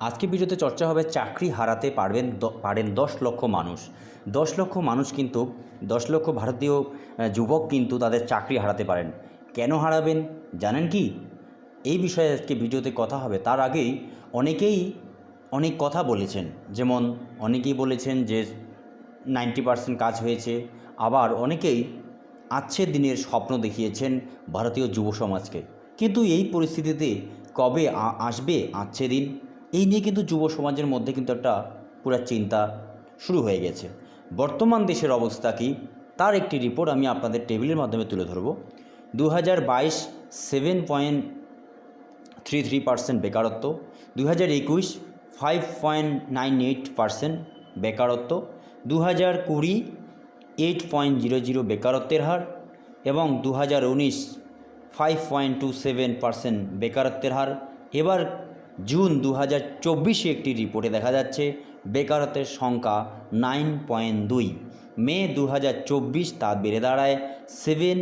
আজকে ভিডিওতে চর্চা হবে চাকরি হারাতে পারবেন পারেন দশ লক্ষ মানুষ। দশ লক্ষ মানুষ কিন্তু, দশ লক্ষ ভারতীয় যুবক কিন্তু তাদের চাকরি হারাতে পারেন। কেন হারাবেন? জানেন কি? এই বিষয়ে আজকে ভিডিওতে কথা হবে। তার আগেই অনেকেই অনেক কথা বলেছেন। যেমন অনেকেই বলেছেন যে নাইনটি পার্সেন্ট কাজ হয়েছে। আবার অনেকেই আচ্ছের দিনের স্বপ্ন দেখিয়েছেন ভারতীয় যুব সমাজকে। কিন্তু এই পরিস্থিতিতে কবে আসবে আচ্ছে দিন? এই নিয়ে কিন্তু যুব সমাজের মধ্যে কিন্তু একটা পুরো চিন্তা শুরু হয়ে গেছে। বর্তমান দেশের অবস্থা কি, তার একটি রিপোর্ট আমি আপনাদের টেবিলের মাধ্যমে তুলে ধরব। দু হাজার বাইশ seven point three three percent বেকারত্ব দু হাজার একুশ five point nine eight percent বেকারত্ব দু হাজার কুড়ি এইট পয়েন্ট জিরো জিরো বেকারত্বের হার এবং দু হাজার উনিশ five point two seven percent বেকারত্বের হার। এবার জুন দু হাজার চব্বিশে একটি রিপোর্টে দেখা যাচ্ছে বেকারত্বের সংখ্যা নাইন পয়েন্ট দুই। মে দু হাজার চব্বিশ তা বেড়ে দাঁড়ায় সেভেন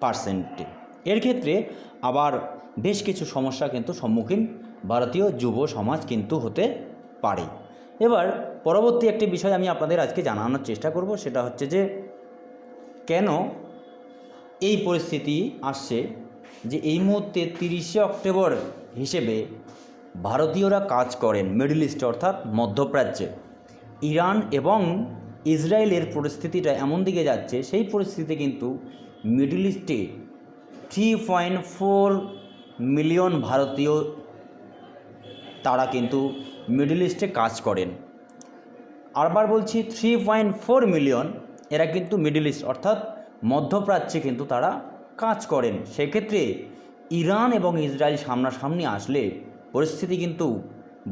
পার্সেন্টে। এর ক্ষেত্রে আবার বেশ কিছু সমস্যা কিন্তু সম্মুখীন ভারতীয় যুব সমাজ কিন্তু হতে পারে। এবার পরবর্তী একটি বিষয় আমি আপনাদের আজকে জানানোর চেষ্টা করব, সেটা হচ্ছে যে কেন এই পরিস্থিতি আসছে যে এই মুহূর্তে তিরিশে অক্টোবর হিসেবে ভারতীয়রা কাজ করেন মিডল ইস্ট অর্থাৎ মধ্যপ্রাচ্যে। ইরান এবং ইসরায়েলের পরিস্থিতিটা এমন দিকে যাচ্ছে, সেই পরিস্থিতি কিন্তু মিডল ইস্টে থ্রি পয়েন্ট ফোর মিলিয়ন ভারতীয় তারা কিন্তু মিডল ইস্টে কাজ করেন। আরবার বলছি থ্রি পয়েন্ট ফোর মিলিয়ন, এরা কিন্তু মিডল ইস্ট অর্থাৎ মধ্যপ্রাচ্যে কিন্তু তারা কাজ করেন। সেক্ষেত্রে ইরান এবং ইসরায়েল সামনাসামনি আসলে পরিস্থিতি কিন্তু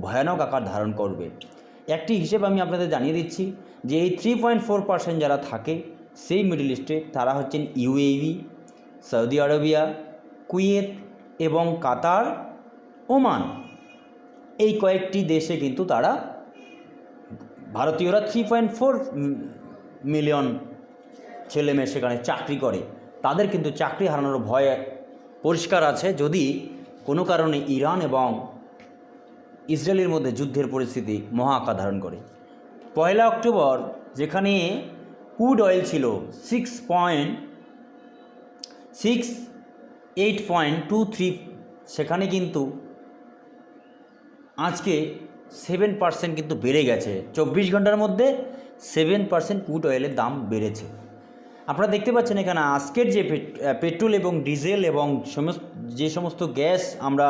ভয়ানক আকার ধারণ করবে। একটি হিসেব আমি আপনাদের জানিয়ে দিচ্ছি যে এই থ্রি পয়েন্ট ফোর পার্সেন্ট যারা থাকে, সেই মিডল ইস্টে তারা হচ্ছেন ইউএই সৌদি আরবিয়া কুয়েত এবং কাতার ওমান এই কয়েকটি দেশে কিন্তু তারা ভারতীয়রা থ্রি পয়েন্ট ফোর মিলিয়ন ছেলেমেয়ে সেখানে চাকরি করে। তাদের কিন্তু চাকরি হারানোর ভয় পরিষ্কার আছে। যদি কোনো কারণে ইরান এবং ইসরায়েলের মধ্যে যুদ্ধের পরিস্থিতি মহা আকার ধারণ করে। পয়লা অক্টোবর যেখানে ক্রুড অয়েল ছিল six point six eight point two three সেখানে কিন্তু আজকে সেভেন পার্সেন্ট কিন্তু বেড়ে গেছে। চব্বিশ ঘণ্টার মধ্যে সেভেন পার্সেন্ট ক্রুড অয়েলের দাম বেড়েছে। আপনারা দেখতে পাচ্ছেন এখানে আজকের যে পেট- পেট্রোল এবং ডিজেল এবং সমস্ত যে সমস্ত গ্যাস আমরা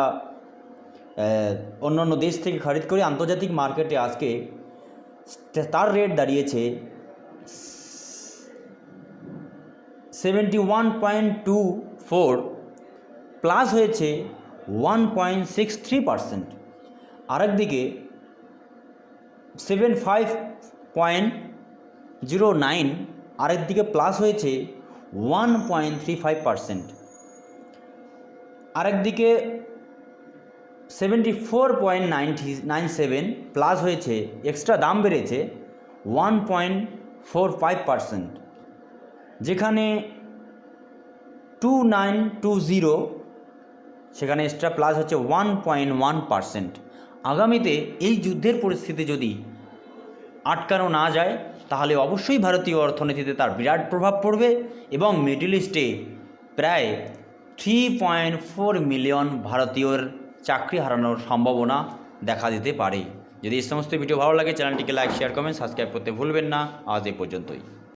আহ, অন্য অন্য দেশ থেকে খরিদ করি আন্তর্জাতিক মার্কেটে আজকে তার রেট দাঁড়িয়েছে seventy one point two four plus হয়েছে one point six three percent আরেকদিকে seven five point zero nine আরেকদিকে প্লাস হয়েছে one point three five percent আরেকদিকে seventy four point ninety nine seven plus হয়েছে এক্সট্রা দাম বেড়েছে one point four five percent যেখানে two nine two zero সেখানে extra plus হচ্ছে ওয়ান পয়েন্ট ওয়ান পার্সেন্ট আগামীতে এই যুদ্ধের পরিস্থিতি যদি আটকানো না যায় তাহলে অবশ্যই ভারতীয় অর্থনীতিতে তার বিরাট প্রভাব পড়বে এবং মিডিল ইস্টে প্রায় থ্রি পয়েন্ট ফোর মিলিয়ন ভারতীয়র চাকরি হারানোর সম্ভাবনা দেখা দিতে পারে। যদি এই সমস্ত ভিডিও ভালো লাগে, চ্যানেলটিকে লাইক শেয়ার কমেন্ট সাবস্ক্রাইব করতে ভুলবেন না। আজ এ পর্যন্তই।